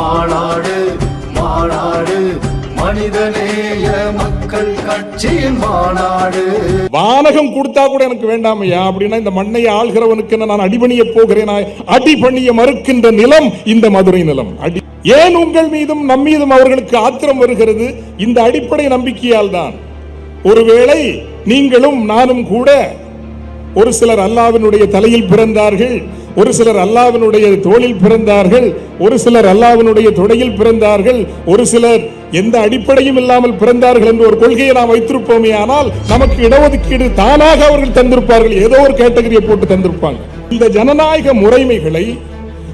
மாநாடு மாநாடு மனிதநேய மக்கள் கட்சியின் மாநாடு. வானகம் கொடுத்தா கூட எனக்கு வேண்டாமையா? அப்படின்னா இந்த மண்ணை ஆள்கிறவனுக்கு என்ன நான் அடிபணிய போகிறேனா? அடிபணிய மறுக்கின்ற நிலம் இந்த மதுரை நிலம். அடி ஏன் உங்கள் மீதும் நம் மீதும் அவர்களுக்கு ஆத்திரம் வருகிறது? இந்த அடிப்படை நம்பிக்கையால் தான். ஒருவேளை நீங்களும் நானும் கூட ஒரு சிலர் அல்லாவினுடைய தலையில் பிறந்தார்கள். ஒரு சிலர் அல்லாவினுடைய தோளில் பிறந்தார்கள் ஒரு சிலர் அல்லாவினுடைய தொடையில் பிறந்தார்கள் ஒரு சிலர் எந்த அடிப்படையும் இல்லாமல் பிறந்தார்கள் என்ற ஒரு கொள்கையை நாம் வைத்திருப்போமே ஆனால் நமக்கு இடஒதுக்கீடு தானாக அவர்கள் தந்திருப்பார்கள். ஏதோ ஒரு கேட்டகரியை போட்டு தந்திருப்பாங்க. இந்த ஜனநாயக முறைமைகளை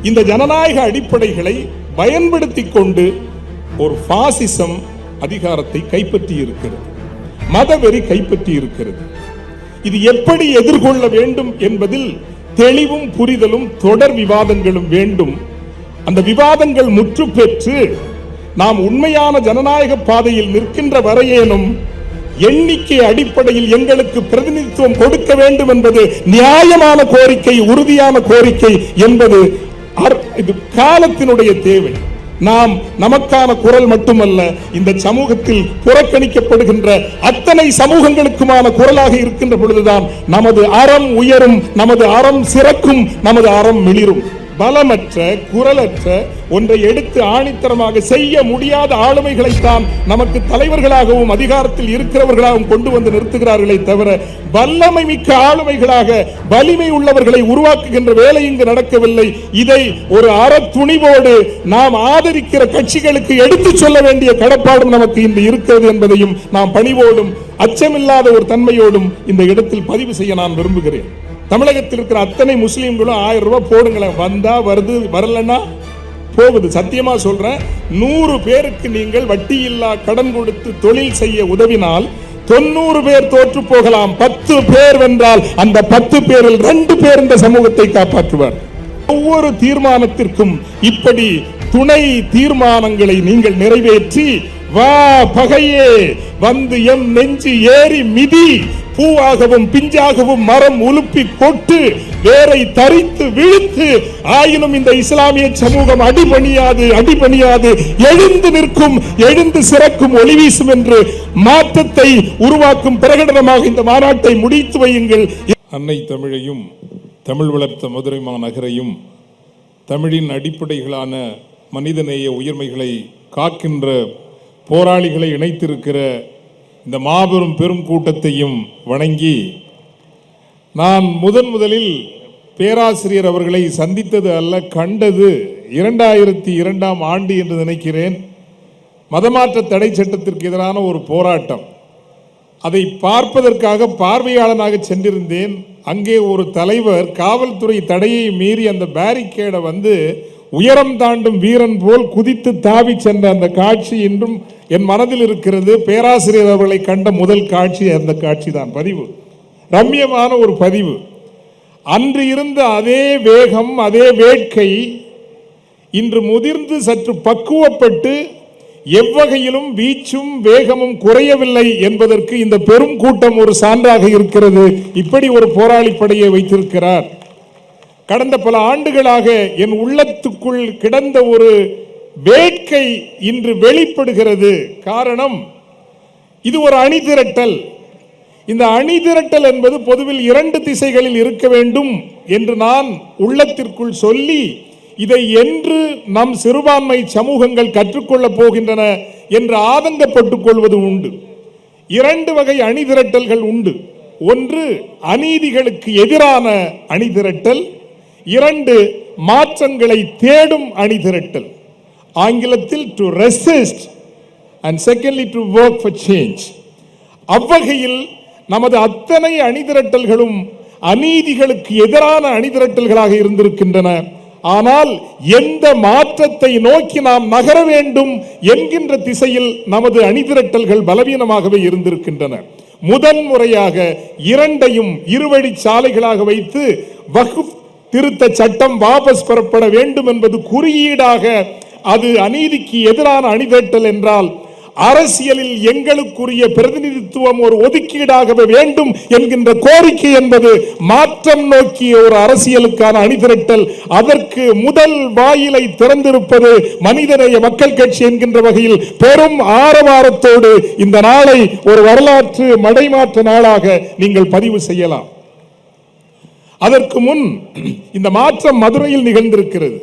இந்த ஜனநாயக அடிப்படைகளை பயன்படுத்தி கொண்டு ஒரு பாசிசம் அதிகாரத்தை கைப்பற்றி இருக்கிறது மதவெறி கைப்பற்றி இருக்கிறது இது எப்படி எதிர்கொள்ள வேண்டும் என்பதில் தெளிவும் புரிதலும் தொடர் விவாதங்களும் வேண்டும். அந்த விவாதங்கள் முற்று பெற்று நாம் உண்மையான ஜனநாயக பாதையில் நிற்கின்ற வரையேனும் எண்ணிக்கை அடிப்படையில் எங்களுக்கு பிரதிநிதித்துவம் கொடுக்க வேண்டும் என்பது நியாயமான கோரிக்கை உறுதியான கோரிக்கை என்பது அர்- இது காலத்தினுடைய தேவை. நாம் நமக்கான குரல் மட்டுமல்ல இந்த சமூகத்தில் புறக்கணிக்கப்படுகின்ற அத்தனை சமூகங்களுக்குமான குரலாக இருக்கின்ற பொழுதுதான் நமது அறம் உயரும் நமது அறம் சிறக்கும் நமது அறம் மிளிரும். பலமற்ற குரலற்ற ஒன்றை எடுத்து ஆணித்தரமாக செய்ய முடியாத ஆளுமைகளைத்தான் நமக்கு தலைவர்களாகவும் அதிகாரத்தில் இருக்கிறவர்களாகவும் கொண்டு வந்து நிறுத்துகிறார்களே தவிர வல்லமை மிக்க ஆளுமைகளாக வலிமை உள்ளவர்களை உருவாக்குகின்ற வேலை இங்கு நடக்கவில்லை. இதை ஒரு அறத்துணிவோடு நாம் ஆதரிக்கிற கட்சிகளுக்கு எடுத்து சொல்ல வேண்டிய கடப்பாடும் நமக்கு இன்று இருக்கிறது என்பதையும் நாம் பணிவோடும் அச்சமில்லாத ஒரு தன்மையோடும் இந்த இடத்தில் பதிவு செய்ய நான் விரும்புகிறேன். தமிழகத்தில் இருக்கிற அத்தனை முஸ்லீம்களும் ஆயிரம் ரூபாய் போடுங்களேன். வந்தா வருது வரலன்னா போகுது. சத்தியமா சொல்றேன் நூறு பேருக்கு நீங்கள் வட்டி இல்லா கடன் கொடுத்து தொழில் செய்ய உதவினால் தொண்ணூறு பேர் தோற்று போகலாம். பத்து பேர் வென்றால் அந்த பத்து பேரில் ரெண்டு பேர் இந்த சமூகத்தை காப்பாற்றுவார். ஒவ்வொரு தீர்மானத்திற்கும் இப்படி துணை தீர்மானங்களை நீங்கள் நிறைவேற்றி வா பகையே வந்து எம் நெஞ்சு ஏறி மிதி பூவாகவும் பிஞ்சாகவும் மரம் உலுப்பி கொட்டு வேரை தரித்து விழுத்து ஆயினும் இந்த இஸ்லாமிய சமூகம் அடிபணியாது அடிபணியாது எழுந்து நிற்கும் எழுந்து சிறக்கும் ஒளி வீசும் என்று மாற்றத்தை உருவாக்கும் பிரகடனமாக இந்த மாநாட்டை முடித்து வையுங்கள். அன்னை தமிழையும் தமிழ் வளர்த்த மதுரை மாநகரையும் தமிழின் அடிப்படைகளான மனிதநேய உயர்மைகளை காக்கின்ற போராளிகளை இணைத்திருக்கிற இந்த மாபெரும் பெரும் கூட்டத்தையும் வணங்கி நான் முதன் முதலில் பேராசிரியர் அவர்களை சந்தித்தது அல்ல கண்டது இரண்டாயிரத்தி இரண்டாம் ஆண்டு என்று நினைக்கிறேன். மதமாற்ற தடை சட்டத்திற்கு எதிரான ஒரு போராட்டம். அதை பார்ப்பதற்காக பார்வையாளனாக சென்றிருந்தேன். அங்கே ஒரு தலைவர் காவல்துறை தடையை மீறி அந்த பேரிகேடை வந்து உயரம் தாண்டும் வீரன் போல் குதித்து தாவி சென்ற அந்த காட்சி இன்றும் என் மனதில் இருக்கிறது. பேராசிரியர் அவர்களை கண்ட முதல் காட்சி அந்த காட்சி தான் பதிவு. ரம்யமான ஒரு பதிவு. அன்று இருந்த அதே வேகம் அதே வேட்கை இன்று முதிர்ந்து சற்று பக்குவப்பட்டு எவ்வகையிலும் வீச்சும் வேகமும் குறையவில்லை என்பதற்கு இந்த பெரும் கூட்டம் ஒரு சான்றாக இருக்கிறது. இப்படி ஒரு போராளி படையை வைத்திருக்கிறார். கடந்த பல ஆண்டுகளாக என் உள்ளத்துக்குள் கிடந்த ஒரு வேட்கை இன்று வெளிப்படுகிறது. காரணம் இது ஒரு அணிதிரட்டல். இந்த அணிதிரட்டல் என்பது பொதுவில் இரண்டு திசைகளில் இருக்க வேண்டும் என்று நான் உள்ளத்திற்குள் சொல்லி இதை என்று நம் சிறுபான்மை சமூகங்கள் கற்றுக்கொள்ளப் போகின்றன என்று ஆதங்கப்பட்டுக் கொள்வது உண்டு. இரண்டு வகை அணிதிரட்டல்கள் உண்டு. ஒன்று அநீதிகளுக்கு எதிரான அணிதிரட்டல் இரண்டு மாற்றங்களை தேடும் அணிதிரட்டல் ஆங்கிலத்தில் to resist and secondly to work for change அவ்வகையில் நமது அத்தனை அணிதிரட்டல்களும் அநீதிகளுக்கு எதிரான அணிதிரட்டல்களாக இருந்திருக்கின்றன. ஆனால் எந்த மாற்றத்தை நோக்கி நாம் நகர வேண்டும் என்கின்ற திசையில் நமது அணிதிரட்டல்கள் பலவீனமாகவே இருந்திருக்கின்றன. முதன் முறையாக இரண்டையும் இருவழி சாலைகளாக வைத்து வகுப் திருத்த சட்டம் வாபஸ் பெறப்பட வேண்டும் என்பது குறியீடாக அது அநீதிக்கு எதிரான அணிதிரட்டல் என்றால் அரசியலில் எங்களுக்குரிய பிரதிநிதித்துவம் ஒரு ஒதுக்கீடாகவே வேண்டும் என்கின்ற கோரிக்கை என்பது மாற்றம் நோக்கிய ஒரு அரசியலுக்கான அணிதிரட்டல். அதற்கு முதல் வாயிலை திறந்திருப்பது மனிதநேய மக்கள் கட்சி என்கின்ற வகையில் பெரும் ஆரவாரத்தோடு இந்த நாளை ஒரு வரலாற்று மடைமாற்ற நாளாக நீங்கள் பதிவு செய்யலாம். அதற்கு முன் இந்த மாற்றம் மதுரையில் நிகழ்ந்திருக்கிறது.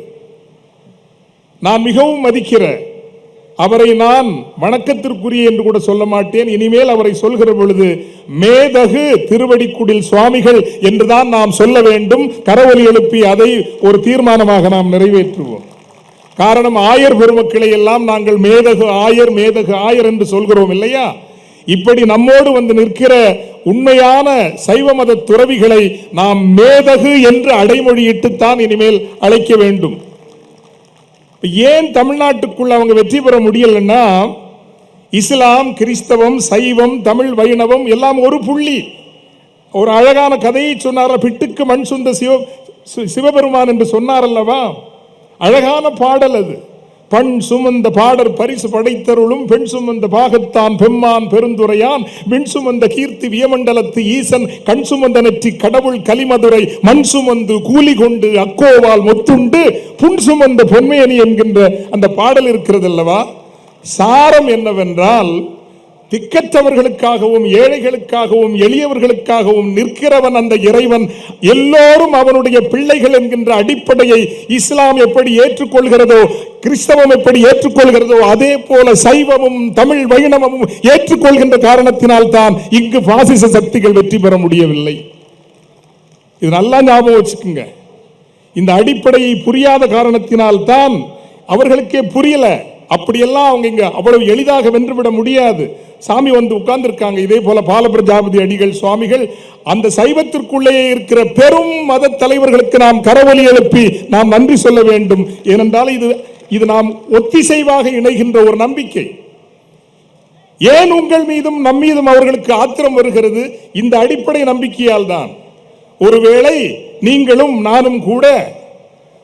நான் மிகவும் மதிக்கிற அவரை நான் வணக்கத்திற்குரிய என்று கூட சொல்ல மாட்டேன். இனிமேல் அவரை சொல்கிற பொழுது மேதகு திருவடிக்குடில் சுவாமிகள் என்றுதான் நாம் சொல்ல வேண்டும். கரவொலி எழுப்பி அதை ஒரு தீர்மானமாக நாம் நிறைவேற்றுவோம். காரணம் ஆயர் பெருமக்களை எல்லாம் நாங்கள் மேதகு ஆயர் மேதகு ஆயர் என்று சொல்கிறோம் இல்லையா? இப்படி நம்மோடு வந்து நிற்கிற உண்மையான சைவ மத துறவிகளை நாம் மேதகு என்று அடைமொழியிட்டுத்தான் இனிமேல் அழைக்க வேண்டும். ஏன் தமிழ்நாட்டுக்குள்ள அவங்க வெற்றி பெற முடியலன்னா இஸ்லாம் கிறிஸ்தவம் சைவம் தமிழ் வைணவம் எல்லாம் ஒரு புள்ளி. ஒரு அழகான கதையை சொன்னார்? பிட்டுக்கு மண் சுந்த சிவ சி- சிவபெருமான் என்று சொன்னார் அல்லவா? அழகான பாடல் அது. பண் சுமந்த பாடர் பரிசு படைத்தருளும் பெண் சுமந்த பாகத்தான் பெம்மான் பெருந்துரையான் விண் சுமந்த கீர்த்தி வியமண்டலத்து ஈசன் கண் சுமந்த நெற்றி கடவுள் கலிமதுரை மண் சுமந்து கூலி கொண்டு அக்கோவால் மொத்துண்டு புன் சுமந்த பொன்மையணி என்கின்ற அந்த பாடல் இருக்கிறது அல்லவா சாரம் என்னவென்றால் திக்கற்றவர்களுக்காகவும் ஏழைகளுக்காகவும் எளியவர்களுக்காகவும் நிற்கிறவன் அந்த இறைவன் எல்லோரும் அவனுடைய பிள்ளைகள் என்கின்ற அடிப்படையை இஸ்லாம் எப்படி ஏற்றுக்கொள்கிறதோ கிறிஸ்தவம் எப்படி ஏற்றுக்கொள்கிறதோ அதே போல சைவமும் தமிழ் வைணவமும் ஏற்றுக்கொள்கின்ற காரணத்தினால் தான் இங்கு பாசிச சக்திகள் வெற்றி பெற முடியவில்லை. இது நல்லா ஞாபகம் வச்சுக்குங்க. இந்த அடிப்படையை புரியாத காரணத்தினால் தான் அவர்களுக்கே புரியல. அப்படியெல்லாம் அவங்க இங்க அவ்வளவு எளிதாக வென்றுவிட முடியாது. சாமி வந்து உட்கார்ந்துருக்காங்க. இதே போல பாலபிரஜாபதி அடிகள் சுவாமிகள் அந்த சைவத்திற்குள்ளே இருக்கிற பெரும் மத தலைவர்களுக்கு நாம் கரவொலி எழுப்பி நாம் நன்றி சொல்ல வேண்டும். ஏனென்றால் இது இது நாம் ஒத்திசைவாக இணைகின்ற ஒரு நம்பிக்கை. ஏன் உங்கள் மீதும் நம் மீதும் அவர்களுக்கு ஆத்திரம் வருகிறது? இந்த அடிப்படை நம்பிக்கையால் தான். ஒருவேளை நீங்களும் நானும் கூட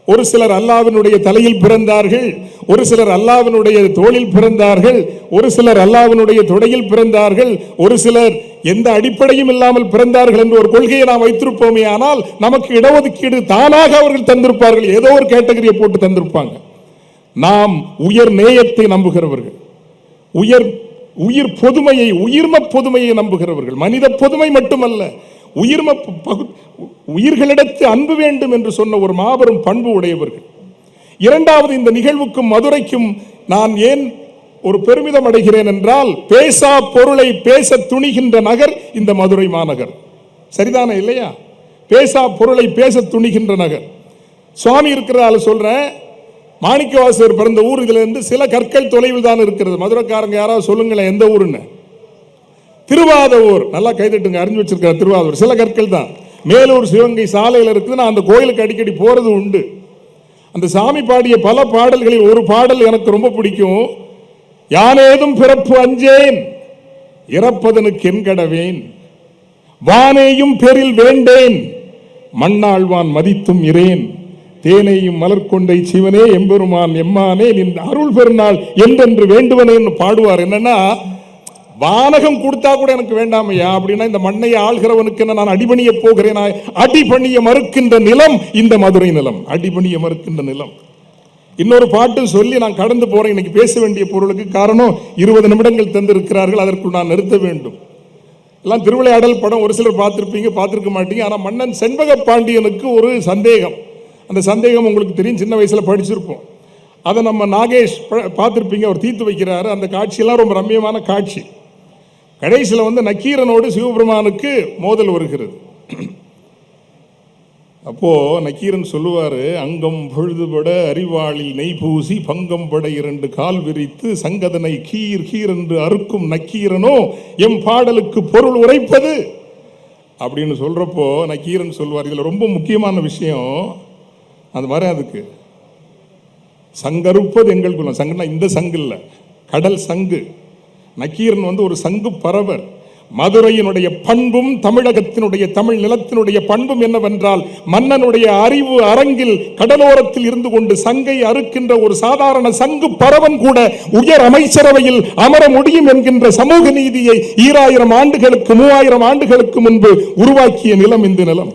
ஒரு சிலர் அல்லாவினுடைய தலையில் பிறந்தார்கள் ஒரு சிலர் அல்லாவினுடைய தோளில் பிறந்தார்கள் ஒரு சிலர் அல்லாவினுடைய தொடையில் பிறந்தார்கள் ஒரு சிலர் எந்த அடிப்படையும் இல்லாமல் பிறந்தார்கள் என்று ஒரு கொள்கையை நாம் வைத்திருப்போமே ஆனால் நமக்கு இடஒதுக்கீடு தானாக அவர்கள் தந்திருப்பார்கள். ஏதோ ஒரு கேட்டகரியை போட்டு தந்திருப்பாங்க. நாம் உயர் நேயத்தை நம்புகிறவர்கள். உயர் உயிர் பொதுமையை உயிர்ம பொதுமையை நம்புகிறவர்கள். மனித பொதுமை மட்டுமல்ல உயிர்ம பகு- உயிர்களிடத்து அன்பு வேண்டும் என்று சொன்ன ஒரு மாபெரும் பண்பு உடையவர்கள். இரண்டாவது இந்த நிகழ்வுக்கும் மதுரைக்கும் நான் ஏன் ஒரு பெருமிதம் அடைகிறேன் என்றால் பேசா பொருளை பேச துணிகின்ற நகர் இந்த மதுரை மாநகர். சரிதானே இல்லையா? பேசா பொருளை பேச துணிகின்ற நகர். சுவாமி இருக்கிறதால சொல்றேன் மாணிக்கவாசர் பிறந்த ஊர் இதுல இருந்து சில கற்கள் தொலைவில் தான் இருக்கிறது. மதுரைக்காரங்க யாராவது சொல்லுங்களேன் எந்த ஊருன்னு. திருவாதூர் நல்லா கைதட்டுங்க அறிஞ்சு வச்சிருக்கிற திருவாதூர் சில கற்கள் தான். மேலூர் சிவகங்கை சாலையில் இருக்குது நான் அந்த கோயிலுக்கு அடிக்கடி போறது உண்டு. அந்த சாமி பாடிய பல பாடல்களில் ஒரு பாடல் எனக்கு ரொம்ப பிடிக்கும். யானேதும் பிறப்பு அஞ்சேன் இறப்பதனுக்கு என்கடவேன் வானேயும் பெரில் வேண்டேன் மண்ணாழ்வான் மதித்தும் இரேன் தேனையும் மலர்கொண்டை சிவனே எம்பெருமான் எம்மானே நின் அருள் பெருநாள் என்றென்று வேண்டுவனேன்னு பாடுவார். என்னன்னா வானகம் கொடுத்தா கூட எனக்கு வேண்டாமையா? அப்படின்னா இந்த மண்ணை ஆள்கிறவனுக்கு என்ன நான் அடிபணிய போகிறேனா? அடிபணிய மறுக்கின்ற நிலம் இந்த மதுரை நிலம். அடிபணிய மறுக்கின்ற நிலம். இன்னொரு பாட்டு சொல்லி நான் கடந்து போறேன். இன்னைக்கு பேச வேண்டிய பொருளுக்கு காரணம் இருபது நிமிடங்கள் தந்திருக்கிறார்கள் அதற்குள் நான் நிறுத்த வேண்டும். எல்லாம் திருவிளையாடல் படம் ஒரு சிலர் பார்த்துருப்பீங்க பார்த்துருக்க மாட்டீங்க. ஆனால் மன்னன் செண்பக பாண்டியனுக்கு ஒரு சந்தேகம். அந்த சந்தேகம் உங்களுக்கு தெரியும் சின்ன வயசில் படிச்சிருப்போம். அதை நம்ம நாகேஷ் ப- அவர் தீர்த்து வைக்கிறாரு. அந்த காட்சியெல்லாம் ரொம்ப ரம்மியமான காட்சி. கடைசியில் வந்து நக்கீரனோடு சிவபெருமானுக்கு மோதல் வருகிறது. அப்போது நக்கீரன் சொல்லுவார் அங்கம் பொழுதுபட அறிவாளில் நெய் பூசி பங்கம் பட இரண்டு கால் விரித்து சங்கதனை கீர் கீர் என்று அறுக்கும் நக்கீரனோ எம் பாடலுக்கு பொருள் உரைப்பது? அப்படின்னு சொல்கிறப்போ நக்கீரன் சொல்வார் இதில் ரொம்ப முக்கியமான விஷயம் அது மாதிரி அதுக்கு சங்கறுப்பது எங்கள் குலம். சங்குனா இந்த சங்கு இல்லை. கடல் சங்கு. நக்கீரன் வந்து ஒரு சங்கு பரவர். மதுரையினுடைய பண்பும் தமிழகத்தினுடைய தமிழ் நிலத்தினுடைய பண்பும் என்னவென்றால் மன்னனுடைய அறிவு அரங்கில் கடலோரத்தில் இருந்து கொண்டு சங்கை அறுக்கின்ற ஒரு சாதாரண சங்கு பறவன் கூட உயர் அமைச்சரவையில் அமர முடியும் என்கின்ற சமூக நீதியை ஈராயிரம் ஆண்டுகளுக்கு மூவாயிரம் ஆண்டுகளுக்கு முன்பு உருவாக்கிய நிலம் இந்த நிலம்.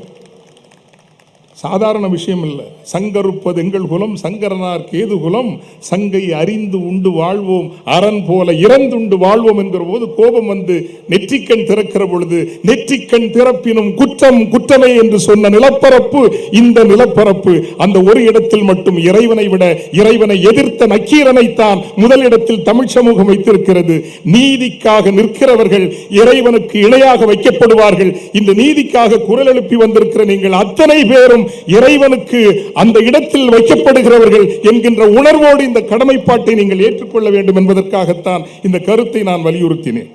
சாதாரண விஷயம் இல்லை. சங்கருப்பது எங்கள் குலம் சங்கரனார் கேது குலம். சங்கை அறிந்து உண்டு வாழ்வோம் அரண் போல இறந்துண்டு வாழ்வோம் என்கிற போது கோபம் வந்து நெற்றிக்கண் திறக்கிற பொழுது நெற்றிக்கண் திறப்பினும் குற்றம் குற்றமே என்று சொன்ன நிலப்பரப்பு இந்த நிலப்பரப்பு அந்த ஒரு இடத்தில் மட்டும் இறைவனை விட இறைவனை எதிர்த்த நக்கீரனைத்தான் முதலிடத்தில் தமிழ் சமூகம் வைத்திருக்கிறது. நீதிக்காக நிற்கிறவர்கள் இறைவனுக்கு இணையாக வைக்கப்படுவார்கள். இந்த நீதிக்காக குரல் எழுப்பி வந்திருக்கிற நீங்கள் அத்தனை பேரும் இறைவனுக்கு அந்த இடத்தில் வைக்கப்படுகிறவர்கள் என்கின்ற உணர்வோடு இந்த கடமைப்பாட்டை நீங்கள் ஏற்றுக்கொள்ள வேண்டும் என்பதற்காகத்தான் இந்த கருத்தை நான் வலியுறுத்தினேன்.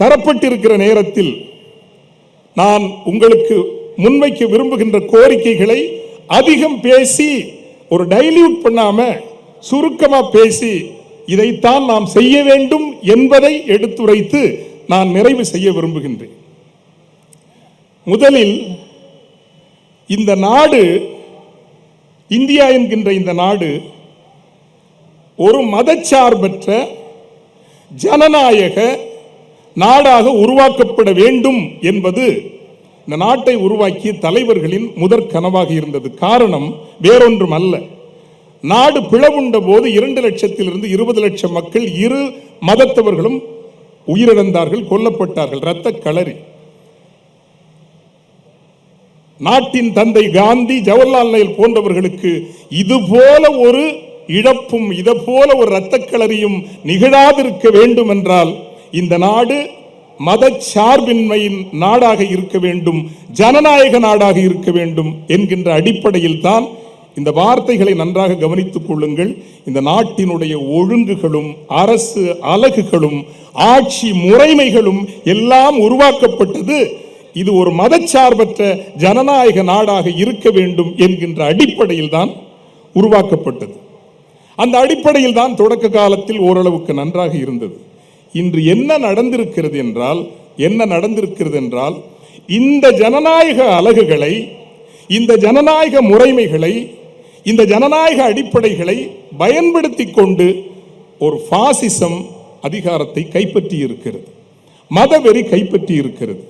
தரப்பட்டிருக்கிற நேரத்தில் நான் உங்களுக்கு முன்வைக்க விரும்புகின்ற கோரிக்கைகளை அதிகம் பேசி ஒரு டைல்யூட் பண்ணாம சுருக்கமா பேசி இதைத்தான் நாம் செய்ய வேண்டும் என்பதை எடுத்துரைத்து நான் நிறைவு செய்ய விரும்புகின்றேன். முதலில் இந்த நாடு இந்தியா என்கின்ற இந்த நாடு ஒரு மதச்சார்பற்ற ஜனநாயக நாடாக உருவாக்கப்பட வேண்டும் என்பது இந்த நாட்டை உருவாக்கிய தலைவர்களின் முதற் கனவாக இருந்தது. காரணம் வேறொன்றும் அல்ல. நாடு பிளவுண்ட போது இரண்டு லட்சத்திலிருந்து இருபது லட்சம் மக்கள் இரு மதத்தவர்களும் உயிரிழந்தார்கள் கொல்லப்பட்டார்கள். இரத்த களரி. நாட்டின் தந்தை காந்தி ஜவஹர்லால் நேரு போன்றவர்களுக்கு இது போல ஒரு இழப்பும் இதை போல ஒரு இரத்தக்களரியும் நிகழாதிருக்க வேண்டும் என்றால் இந்த நாடு மத சார்பின்மையின் நாடாக இருக்க வேண்டும் ஜனநாயக நாடாக இருக்க வேண்டும் என்கின்ற அடிப்படையில் தான் இந்த வார்த்தைகளை நன்றாக கவனித்துக் கொள்ளுங்கள். இந்த நாட்டினுடைய ஒழுங்குகளும் அரசு அலகுகளும் ஆட்சி முறைமைகளும் எல்லாம் உருவாக்கப்பட்டது இது ஒரு மதச்சார்பற்ற ஜனநாயக நாடாக இருக்க வேண்டும் என்கின்ற அடிப்படையில் தான் உருவாக்கப்பட்டது. அந்த அடிப்படையில் தான் தொடக்க காலத்தில் ஓரளவுக்கு நன்றாக இருந்தது. இன்று என்ன நடந்திருக்கிறது என்றால் என்ன நடந்திருக்கிறது என்றால் இந்த ஜனநாயக அலகுகளை இந்த ஜனநாயக முறைமைகளை இந்த ஜனநாயக அடிப்படைகளை பயன்படுத்தி கொண்டு ஒரு பாசிசம் அதிகாரத்தை கைப்பற்றி இருக்கிறது மதவெறி கைப்பற்றி இருக்கிறது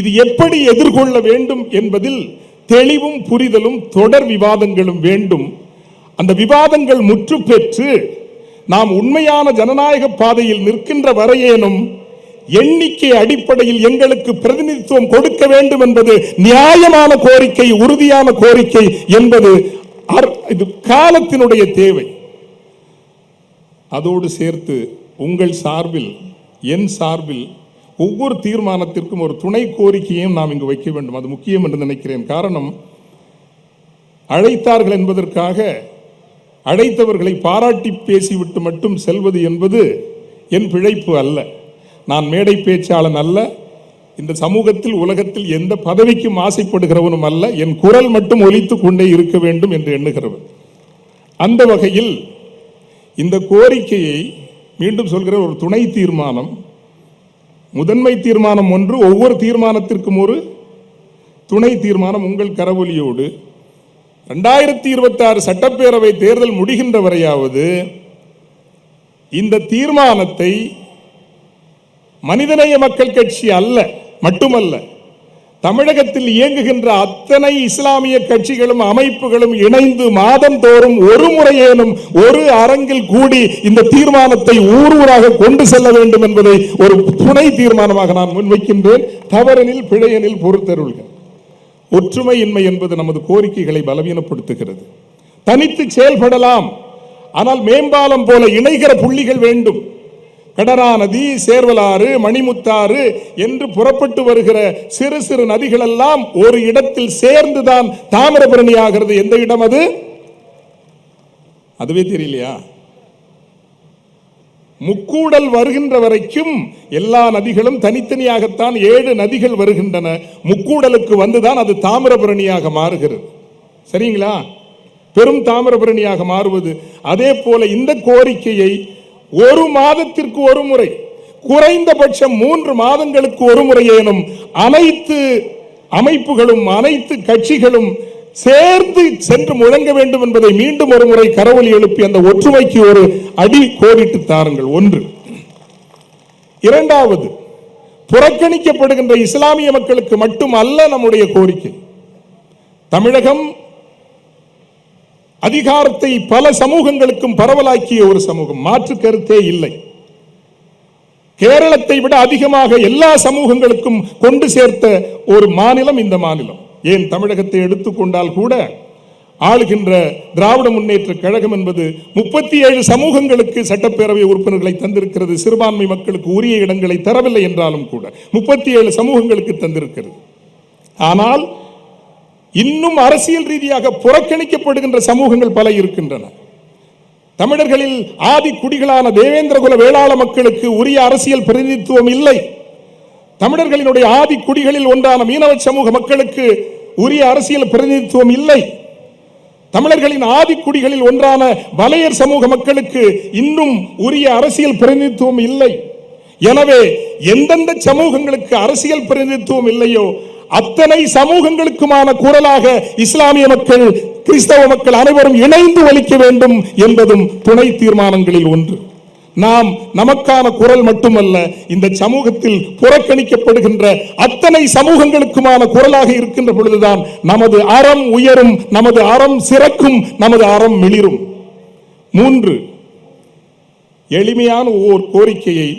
இது எப்படி எதிர்கொள்ள வேண்டும் என்பதில் தெளிவும் புரிதலும் தொடர் விவாதங்களும் வேண்டும். அந்த விவாதங்கள் முற்று பெற்று நாம் உண்மையான ஜனநாயக பாதையில் நிற்கின்ற வரையேனும் எண்ணிக்கை அடிப்படையில் எங்களுக்கு பிரதிநிதித்துவம் கொடுக்க வேண்டும் என்பது நியாயமான கோரிக்கை உறுதியான கோரிக்கை என்பது அர்- இது காலத்தினுடைய தேவை. அதோடு சேர்த்து உங்கள் சார்பில் என் சார்பில் ஒவ்வொரு தீர்மானத்திற்கும் ஒரு துணை கோரிக்கையும் நாம் இங்கு வைக்க வேண்டும். அது முக்கியம் என்று நினைக்கிறேன். காரணம் அழைத்தார்கள் என்பதற்காக அழைத்தவர்களை பாராட்டி பேசிவிட்டு மட்டும் செல்வது என்பது என் பிழைப்பு அல்ல. நான் மேடை பேச்சாளன் அல்ல. இந்த சமூகத்தில் உலகத்தில் எந்த பதவிக்கும் ஆசைப்படுகிறவனும் அல்ல. என் குரல் மட்டும் ஒலித்துக் கொண்டே இருக்க வேண்டும் என்று எண்ணுகிறவன். அந்த வகையில் இந்த கோரிக்கையை மீண்டும் சொல்கிற ஒரு துணை தீர்மானம் முதன்மை தீர்மானம் ஒன்று ஒவ்வொரு தீர்மானத்திற்கும் ஒரு துணை தீர்மானம் உங்கள் கரவொலியோடு. ரெண்டாயிரத்தி இருபத்தி ஆறு சட்டப்பேரவை தேர்தல் முடிகின்ற வரையாவது இந்த தீர்மானத்தை மனிதநேய மக்கள் கட்சி அல்ல மட்டுமல்ல தமிழகத்தில் இயங்குகின்ற அத்தனை இஸ்லாமிய கட்சிகளும் அமைப்புகளும் இணைந்து மாதந்தோறும் ஒரு முறையேனும் ஒரு அரங்கில் கூடி இந்த தீர்மானத்தை ஊர் ஊராக கொண்டு செல்ல வேண்டும் என்பதை ஒரு துணை தீர்மானமாக நான் முன்வைக்கின்றேன். தவறெனில் பிழையெனில் பொறுத்தருள்கள் ஒற்றுமையின்மை என்பது நமது கோரிக்கைகளை பலவீனப்படுத்துகிறது. தனித்து செயல்படலாம். ஆனால் மேம்பாலம் போல இணைகிற புள்ளிகள் வேண்டும். கடனாநதி சேர்வலாறு மணிமுத்தாறு என்று புறப்பட்டு வருகிற சிறு சிறு நதிகள் எல்லாம் ஒரு இடத்தில் சேர்ந்துதான் தாமிரபரணி ஆகிறது எந்த இடம் அது? அதுவே தெரியலையா? முக்கூடல் வருகின்ற வரைக்கும் எல்லா நதிகளும் தனித்தனியாகத்தான் ஏழு நதிகள் வருகின்றன. முக்கூடலுக்கு வந்துதான் அது தாமிரபரணியாக மாறுகிறது. சரிங்களா? பெரும் தாமிரபரணியாக மாறுவது. அதே போல இந்த கோரிக்கையை ஒரு மாதத்திற்கு ஒரு முறை குறைந்தபட்சம் மூன்று மாதங்களுக்கு ஒரு முறையேனும் அனைத்து அமைப்புகளும் அனைத்து கட்சிகளும் சேர்ந்து சென்று முழங்க வேண்டும் என்பதை மீண்டும் ஒரு முறை கரவொலி எழுப்பி அந்த ஒற்றுமைக்கு ஒரு அடி கோடிட்டு தாருங்கள். ஒன்று. இரண்டாவது புறக்கணிக்கப்படுகின்ற இஸ்லாமிய மக்களுக்கு மட்டும் அல்ல நம்முடைய கோரிக்கை. தமிழகம் அதிகாரத்தை பல சமூகங்களுக்கும் பரவலாக்கிய ஒரு சமூகம். மாற்று கருத்தே இல்லை. கேரளத்தை விட அதிகமாக எல்லா சமூகங்களுக்கும் கொண்டு சேர்த்த ஒரு மாநிலம் இந்த மாநிலம். ஏன் தமிழகத்தை எடுத்துக்கொண்டால் கூட ஆளுகின்ற திராவிட முன்னேற்ற கழகம் என்பது முப்பத்தி ஏழு சமூகங்களுக்கு சட்டப்பேரவை உறுப்பினர்களை தந்திருக்கிறது. சிறுபான்மை மக்களுக்கு உரிய இடங்களை தரவில்லை என்றாலும் கூட முப்பத்தி ஏழு சமூகங்களுக்கு தந்திருக்கிறது. ஆனால் இன்னும் அரசியல் ரீதியாக புறக்கணிக்கப்படுகின்ற சமூகங்கள் பல இருக்கின்றன. தமிழர்களில் ஆதி குடிகளான தேவேந்திரகுல வேளாள மக்களுக்கு உரிய அரசியல் பிரதிநிதித்துவம் இல்லை. தமிழர்களினுடைய ஆதி குடிகளில் ஒன்றான மீனவ சமூக மக்களுக்கு உரிய அரசியல் பிரதிநிதித்துவம் இல்லை. தமிழர்களின் ஆதி குடிகளில் ஒன்றான வலையர் சமூக மக்களுக்கு இன்னும் உரிய அரசியல் பிரதிநிதித்துவம் இல்லை. எனவே எந்தெந்த சமூகங்களுக்கு அரசியல் பிரதிநிதித்துவம் இல்லையோ அத்தனை சமூகங்களுக்குமான குரலாக இஸ்லாமிய மக்கள் கிறிஸ்தவ மக்கள் அனைவரும் இணைந்து ஒழிக்க வேண்டும் என்பதும் துணை தீர்மானங்களில் ஒன்று. நாம் நமக்கான குரல் மட்டுமல்ல இந்த சமூகத்தில் புறக்கணிக்கப்படுகின்ற அத்தனை சமூகங்களுக்குமான குரலாக இருக்கின்ற பொழுதுதான் நமது அறம் உயரும் நமது அறம் சிறக்கும் நமது அறம் மிளிரும். மூன்று எளிமையான ஓர் கோரிக்கையை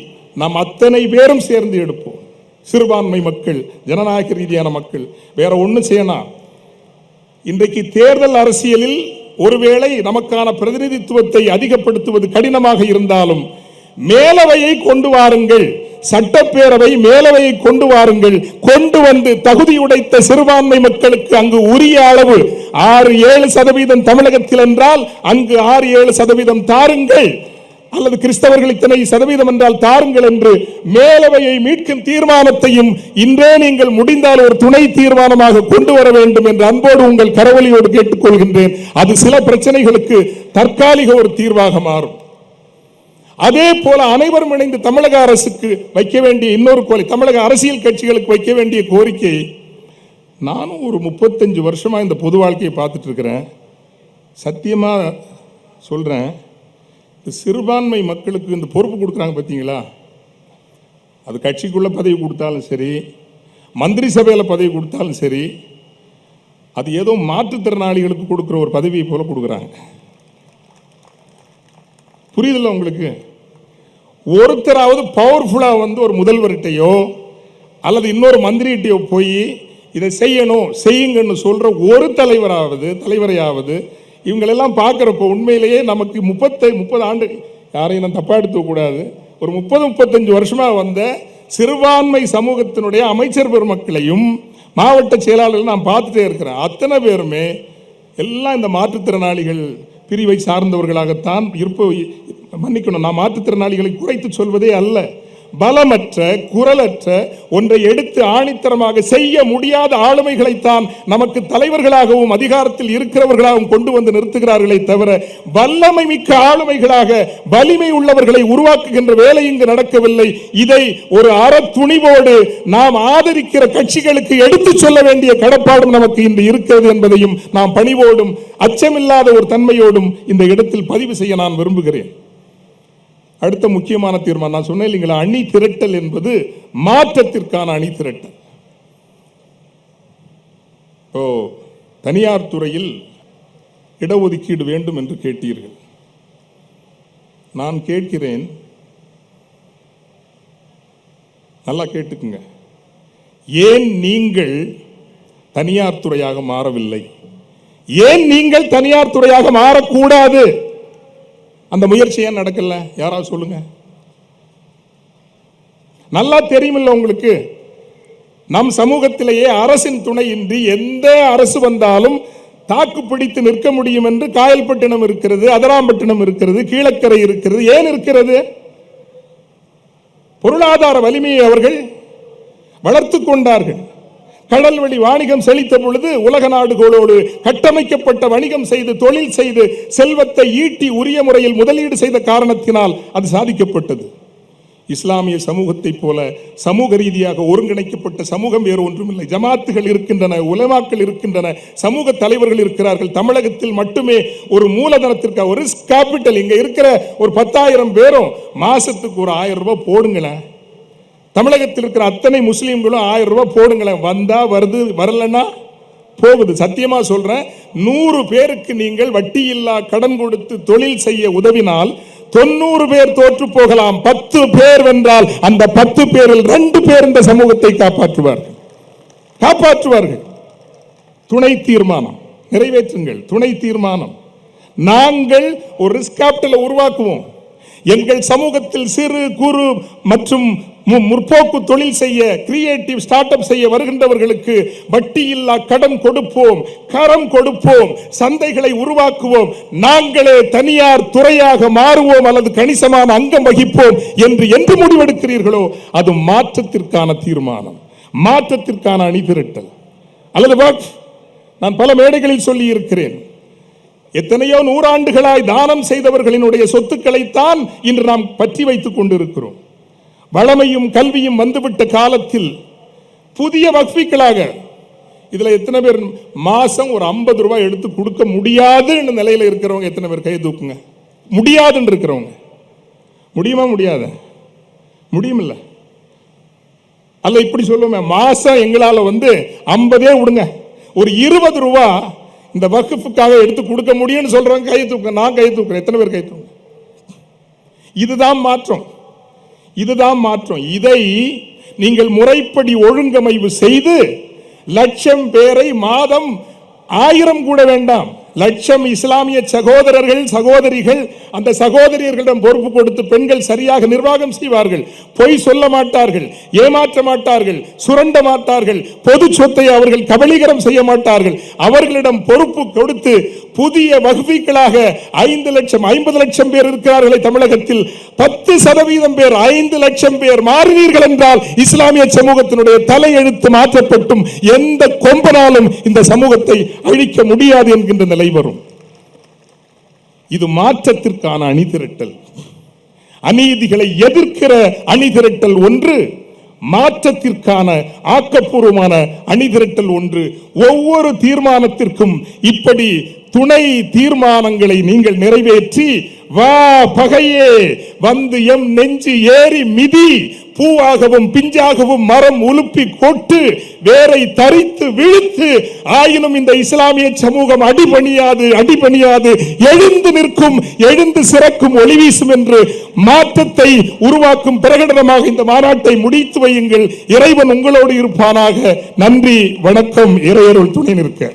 நாம் அத்தனை பேரும் சேர்ந்து எடுப்போம். சிறுபான்மை மக்கள் ஜனநாயக ரீதியான மக்கள் வேற ஒண்ணு செய்யணும் இன்றைக்கு தேர்தல் அரசியலில் ஒருவேளை நமக்கான பிரதிநிதித்துவத்தை அதிகப்படுத்துவது கடினமாக இருந்தாலும் மேலவையை கொண்டு வாருங்கள் சட்டப்பேரவை மேலவையை கொண்டு வாருங்கள் கொண்டு வந்து தகுதியுடைத்த சிறுபான்மை மக்களுக்கு அங்கு உரிய அளவு ஆறு ஏழு சதவீதம் தமிழகத்தில் என்றால் அங்கு ஆறு ஏழு சதவீதம் தாருங்கள். அல்லது கிறிஸ்தவர்கள் இத்தனை சதவீதம் என்றால் தாருங்கள் என்று மேலவையை மீட்கும் தீர்மானத்தையும் இன்றே நீங்கள் முடிந்தால் ஒரு துணை தீர்மானமாக கொண்டு வர வேண்டும் என்று அன்போடு உங்கள் கரவொலியோடு கேட்டுக்கொள்கின்றேன். அது சில பிரச்சனைகளுக்கு தற்காலிக ஒரு தீர்வாக மாறும். அதே போல அனைவரும் இணைந்து தமிழக அரசுக்கு வைக்க வேண்டிய இன்னொரு கோரி தமிழக அரசியல் கட்சிகளுக்கு வைக்க வேண்டிய கோரிக்கை நானும் ஒரு முப்பத்தஞ்சு வருஷமா இந்த பொது வாழ்க்கையை பார்த்துட்டு இருக்கிறேன். சத்தியமா சொல்றேன். இந்த சிறுபான்மை மக்களுக்கு இந்த பொறுப்பு கொடுக்குறாங்க பார்த்தீங்களா? அது கட்சிக்குள்ளே பதவி கொடுத்தாலும் சரி மந்திரி சபையில் பதவி கொடுத்தாலும் சரி அது ஏதோ மாற்றுத்திறனாளிகளுக்கு கொடுக்குற ஒரு பதவியை போல் கொடுக்குறாங்க. புரியுதில்ல உங்களுக்கு? ஒருத்தராவது பவர்ஃபுல்லாக வந்து ஒரு முதல்வர்கிட்டையோ அல்லது இன்னொரு மந்திரிகிட்டையோ போய் இதை செய்யணும் செய்யுங்கன்னு சொல்கிற ஒரு தலைவராவது தலைவரையாவது இவங்களெல்லாம் பார்க்குறப்போ உண்மையிலேயே நமக்கு முப்பத்தை முப்பது ஆண்டு யாரையும் நான் தப்பாக எடுத்துக்கூடாது ஒரு முப்பது முப்பத்தஞ்சு வருஷமாக வந்த சிறுபான்மை சமூகத்தினுடைய அமைச்சர் பெருமக்களையும் மாவட்ட செயலாளர்கள் நான் பார்த்துட்டே இருக்கிறேன். அத்தனை பேருமே எல்லாம் இந்த மாற்றுத்திறனாளிகள் பிரிவை சார்ந்தவர்களாகத்தான் இருப்ப மன்னிக்கணும். நான் மாற்றுத்திறனாளிகளை குறைத்து சொல்வதே அல்ல. பலமற்ற குரலற்ற ஒன்றை எடுத்து ஆணித்தரமாக செய்ய முடியாத ஆளுமைகளைத்தான் நமக்கு தலைவர்களாகவும் அதிகாரத்தில் இருக்கிறவர்களாகவும் கொண்டு வந்து நிறுத்துகிறார்களே தவிர வல்லமை மிக்க ஆளுமைகளாக வலிமை உள்ளவர்களை உருவாக்குகின்ற வேலை இங்கு நடக்கவில்லை. இதை ஒரு அறத்துணிவோடு நாம் ஆதரிக்கிற கட்சிகளுக்கு எடுத்துச் சொல்ல வேண்டிய கடப்பாடும் நமக்கு இன்று இருக்கிறது என்பதையும் நாம் பணிவோடும் அச்சமில்லாத ஒரு தன்மையோடும் இந்த இடத்தில் பதிவு செய்ய நான் விரும்புகிறேன். அடுத்த முக்கியமான தீர்மானம் நான் சொன்னேன் இல்லைங்களா? அணி திரட்டல் என்பது மாற்றத்திற்கான அணி திரட்டல். ஓ தனியார் துறையில் இடஒதுக்கீடு வேண்டும் என்று கேட்டீர்கள். நான் கேட்கிறேன். நல்லா கேட்டுக்குங்க. ஏன் நீங்கள் தனியார் துறையாக மாறவில்லை? ஏன் நீங்கள் தனியார் துறையாக மாறக்கூடாது? அந்த முயற்சி ஏன் நடக்கல? யாராவது சொல்லுங்க. நல்லா தெரியுமில்ல உங்களுக்கு? நம் சமூகத்திலேயே அரசின் துணையின்றி எந்த அரசு வந்தாலும் தாக்கு பிடித்து நிற்க முடியும் என்று காயல்பட்டினம் இருக்கிறது அதராம்பட்டினம் இருக்கிறது கீழக்கரை இருக்கிறது. ஏன் இருக்கிறது? பொருளாதார வலிமையை அவர்கள் வளர்த்து கொண்டார்கள். கடல் வழி வாணிகம் செழித்த பொழுது உலக நாடுகளோடு கட்டமைக்கப்பட்ட வணிகம் செய்து தொழில் செய்து செல்வத்தை ஈட்டி உரிய முறையில் முதலீடு செய்த காரணத்தினால் அது சாதிக்கப்பட்டது. இஸ்லாமிய சமூகத்தைப் போல சமூக ரீதியாக ஒருங்கிணைக்கப்பட்ட சமூகம் வேறு ஒன்றுமில்லை. ஜமாத்துகள் இருக்கின்றன உலமாக்கள் இருக்கின்றன சமூக தலைவர்கள் இருக்கிறார்கள். தமிழகத்தில் மட்டுமே ஒரு மூலதனத்திற்கு ஒரு கேபிட்டல் இங்க இருக்கிற ஒரு பத்தாயிரம் பேரும் மாசத்துக்கு ஒரு ஆயிரம் ரூபாய் போடுங்களேன். தமிழகத்தில் இருக்கிற அத்தனை முஸ்லீம்களும் ஆயிரம் ரூபாய் போடுங்களேன். வந்தா வருது வரலன்னா போகுது. சத்தியமா சொல்றேன் நூறு பேருக்கு நீங்கள் வட்டி இல்லா கடன் கொடுத்து தொழில் செய்ய உதவினால் தொண்ணூறு பேர் தோற்று போகலாம். பத்து பேர் வென்றால் அந்த பத்து பேரில் ரெண்டு பேர் இந்த சமூகத்தை காப்பாற்றுவார்கள். காப்பாற்றுவார்கள். துணை தீர்மானம். நிறைவேற்றுங்கள். துணை தீர்மானம். நாங்கள் ஒரு ரிஸ்க் கேபிட்டலை உருவாக்குவோம். எங்கள் சமூகத்தில் சிறு குறு மற்றும் முற்போக்கு தொழில் செய்ய கிரியேட்டிவ் ஸ்டார்ட் அப் செய்ய வருகின்றவர்களுக்கு வட்டி இல்லா கடன் கொடுப்போம் கரம் கொடுப்போம் சந்தைகளை உருவாக்குவோம். நாங்களே தனியார் துறையாக மாறுவோம் அல்லது கணிசமான அங்கம் வகிப்போம் என்று என்று முடிவெடுக்கிறீர்களோ அது மாற்றத்திற்கான தீர்மானம் மாற்றத்திற்கான அணிதிரட்டல். அல்லது நான் பல மேடைகளில் சொல்லி இருக்கிறேன் எத்தனையோ நூறாண்டுகளாய் தானம் செய்தவர்களினுடைய சொத்துக்களைத்தான் இன்று நாம் பற்றி வைத்துக் கொண்டிருக்கிறோம். வளமையும் கல்வியும் வந்துவிட்ட காலத்தில் புதிய வக்ஃபிக்களாக இதில் எத்தனை பேர் மாதம் ஒரு ஐம்பது ரூபாய் எடுத்து கொடுக்க முடியாதுன்னு நிலையில இருக்கிறவங்க எத்தனை பேர் கை தூக்குங்க? முடியாதுன்னு இருக்கிறவங்க. முடியுமா முடியாத? முடியுமில்ல. அல்ல இப்படி சொல்லுவோமே மாதம் எங்களால் வந்து ஐம்பதே விடுங்க. ஒரு இருபது ரூபா இந்த வகுப்புக்காக எடுத்து கொடுக்க முடியும்னு சொல்கிறவங்க கை தூக்க நான் கை தூக்குறேன். எத்தனை பேர் கை தூக்குங்க? இதுதான் மாற்றம். இதுதான் மாற்றம். இதை நீங்கள் முறைப்படி ஒழுங்கமைவு செய்து லட்சம் பேரை மாதம் ஆயிரம் கூட வேண்டாம். லட்சம் இஸ்லாமிய சகோதரர்கள் சகோதரிகள் அந்த சகோதரியர்களிடம் பொறுப்பு கொடுத்து பெண்கள் சரியாக நிர்வாகம் செய்வார்கள். பொய் சொல்ல மாட்டார்கள் ஏமாற்ற மாட்டார்கள் சுரண்ட மாட்டார்கள் பொது சொத்தை அவர்கள் கபலீகரம் செய்ய மாட்டார்கள். அவர்களிடம் பொறுப்பு கொடுத்து புதிய வகுப்பிகளாக ஐந்து லட்சம் ஐம்பது லட்சம் பேர் இருக்கிறார்களே தமிழகத்தில். பத்து சதவீதம் பேர் ஐந்து லட்சம் பேர் மாறினீர்கள் என்றால் இஸ்லாமிய சமூகத்தினுடைய தலையெழுத்து மாற்றப்பட்டும். எந்த கொம்பனாலும் இந்த சமூகத்தை அழிக்க முடியாது என்கின்ற நிலை வரும். இது மாற்றத்திற்கான அணிதிரட்டல். அநீதிகளை எதிர்க்கிற அணிதிரட்டல் ஒன்று. மாற்றத்திற்கான ஆக்கப்பூர்வமான அணிதிரட்டல் ஒன்று. ஒவ்வொரு தீர்மானத்திற்கும் இப்படி துணை தீர்மானங்களை நீங்கள் நிறைவேற்றி வா பகையே வந்து எம் நெஞ்சு ஏறி மிதி பூவாகவும் பிஞ்சாகவும் மரம் உலுப்பி கொட்டு வேரை தரித்து விழுத்து ஆயினும் இந்த இஸ்லாமிய சமூகம் அடிபணியாது அடிபணியாது எழுந்து நிற்கும் எழுந்து சிறக்கும் ஒளி வீசும் என்று மாற்றத்தை உருவாக்கும் பிரகடனமாக இந்த மாநாட்டை முடித்து வையுங்கள். இறைவன் உங்களோடு இருப்பானாக. நன்றி வணக்கம். இறையருள் துணை நிற்க.